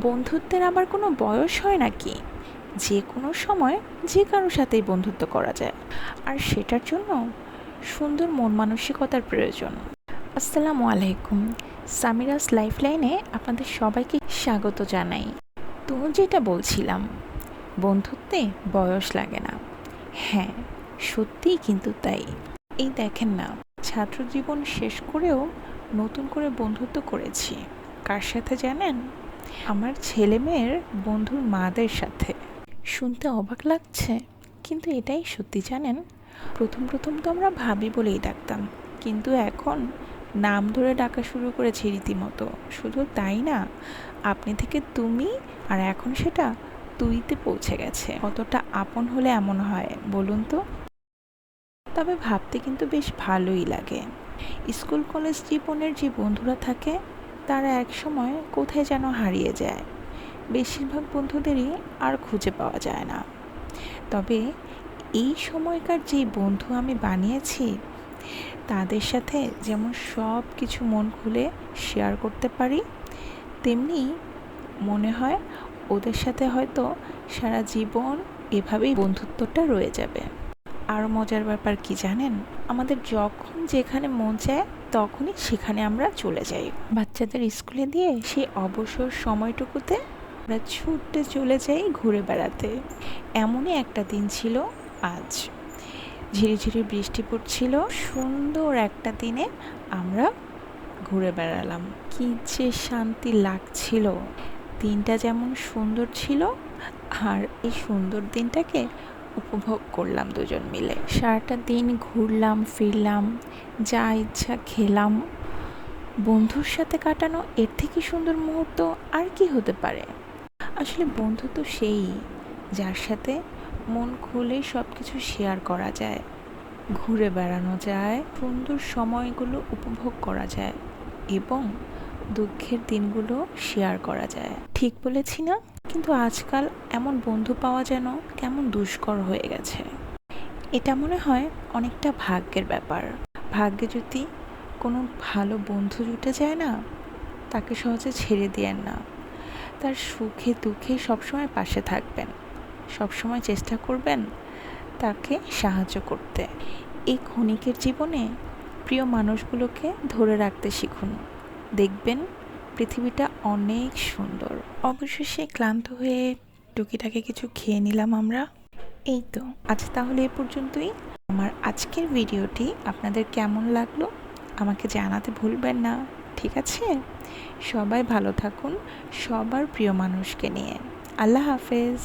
বন্ধুত্বের আবার কোনো বয়স হয় নাকি? যে কোনো সময় যে কারোর সাথেই বন্ধুত্ব করা যায়। আর সেটার জন্য সুন্দর মন মানসিকতার প্রয়োজন। আসসালামু আলাইকুম। সামিরাস লাইফ লাইনে আপনাদের সবাইকে স্বাগত জানাই। তো যেটা বলছিলাম, বন্ধুত্বে বয়স লাগে না। হ্যাঁ সত্যিই কিন্তু তাই। এই দেখেন না ছাত্র জীবন শেষ করেও নতুন করে বন্ধুত্ব করেছি। কার সাথে জানেন? আমার ছেলে মেয়ের বন্ধুর মাদের সাথে। শুনতে অবাক লাগছে, কিন্তু এটাই সত্যি জানেন? প্রথম প্রথম তো আমরা ভাবি বলেই ডাকতাম, কিন্তু এখন নাম ধরে ডাকা শুরু করেছি রীতিমতো। শুধু তাই না, আপনি থেকে তুমি আর এখন সেটা তুইতে পৌঁছে গেছে। কতটা আপন হলে এমন হয়, বলুন তো? তবে ভাবতে কিন্তু বেশ ভালোই লাগে। স্কুল, কলেজ জীবনের যে বন্ধুরা থাকে তারা এক সময় কোথায় যেন হারিয়ে যায়। বেশিরভাগ বন্ধুদেরই আর খুঁজে পাওয়া যায় না। তবে এই সময়কার যে বন্ধু আমি বানিয়েছি, তাদের সাথে যেমন সব কিছু মন খুলে শেয়ার করতে পারি, তেমনি মনে হয় ওদের সাথে হয়তো সারা জীবন এভাবেই বন্ধুত্বটা রয়ে যাবে। আর মজার ব্যাপার কি জানেন? আমাদের যখন যেখানে মন চায়, তখনই সেখানে আমরা চলে যাই। বাচ্চাদের স্কুলে দিয়ে সেই অবসর সময়টুকুতে আমরা ছুটতে চলে যাই ঘুরে বেড়াতে। এমনই একটা দিন ছিল আজ। ঝিরিঝিরি বৃষ্টি পড়ছিল, সুন্দর একটা দিনে আমরা ঘুরে বেড়ালাম। কি যে শান্তি লাগছিল। দিনটা যেমন সুন্দর ছিল, আর এই সুন্দর দিনটাকে উপভোগ করলাম দুজন মিলে। সারাটা দিন ঘুরলাম, ফিরলাম, যা ইচ্ছা খেলাম। বন্ধুর সাথে কাটানো, এর থেকে সুন্দর মুহূর্ত আর কি হতে পারে? আসলে বন্ধু তো সেই, যার সাথে মন খুলে সব কিছু শেয়ার করা যায়, ঘুরে বেড়ানো যায় সুন্দর সময়গুলো উপভোগ করা যায় এবং দুঃখের দিনগুলো শেয়ার করা যায়। ঠিক বলেছি না? কিন্তু আজকাল এমন বন্ধু পাওয়া যেন কেমন দুষ্কর হয়ে গেছে। এটা মনে হয় অনেকটা ভাগ্যের ব্যাপার। ভাগ্যে যদি কোনো ভালো বন্ধু জুটে যায় না, তাকে সহজে ছেড়ে দিয়েন না। তার সুখে দুঃখে সবসময় পাশে থাকবেন। সবসময় চেষ্টা করবেন তাকে সাহায্য করতে। এই ক্ষণিকের জীবনে প্রিয় মানুষগুলোকে ধরে রাখতে শিখুন। দেখবেন পৃথিবীটা অনেক সুন্দর। অবশেষে ক্লান্ত হয়ে টুকিটাকে কিছু খেয়ে নিলাম আমরা। এই তো আজ তাহলে এ পর্যন্তই। আমার আজকের ভিডিওটি আপনাদের কেমন লাগল আমাকে জানাতে ভুলবেন না, ঠিক আছে? সবাই ভালো থাকুন, সবার প্রিয় মানুষকে নিয়ে। আল্লাহ হাফেজ।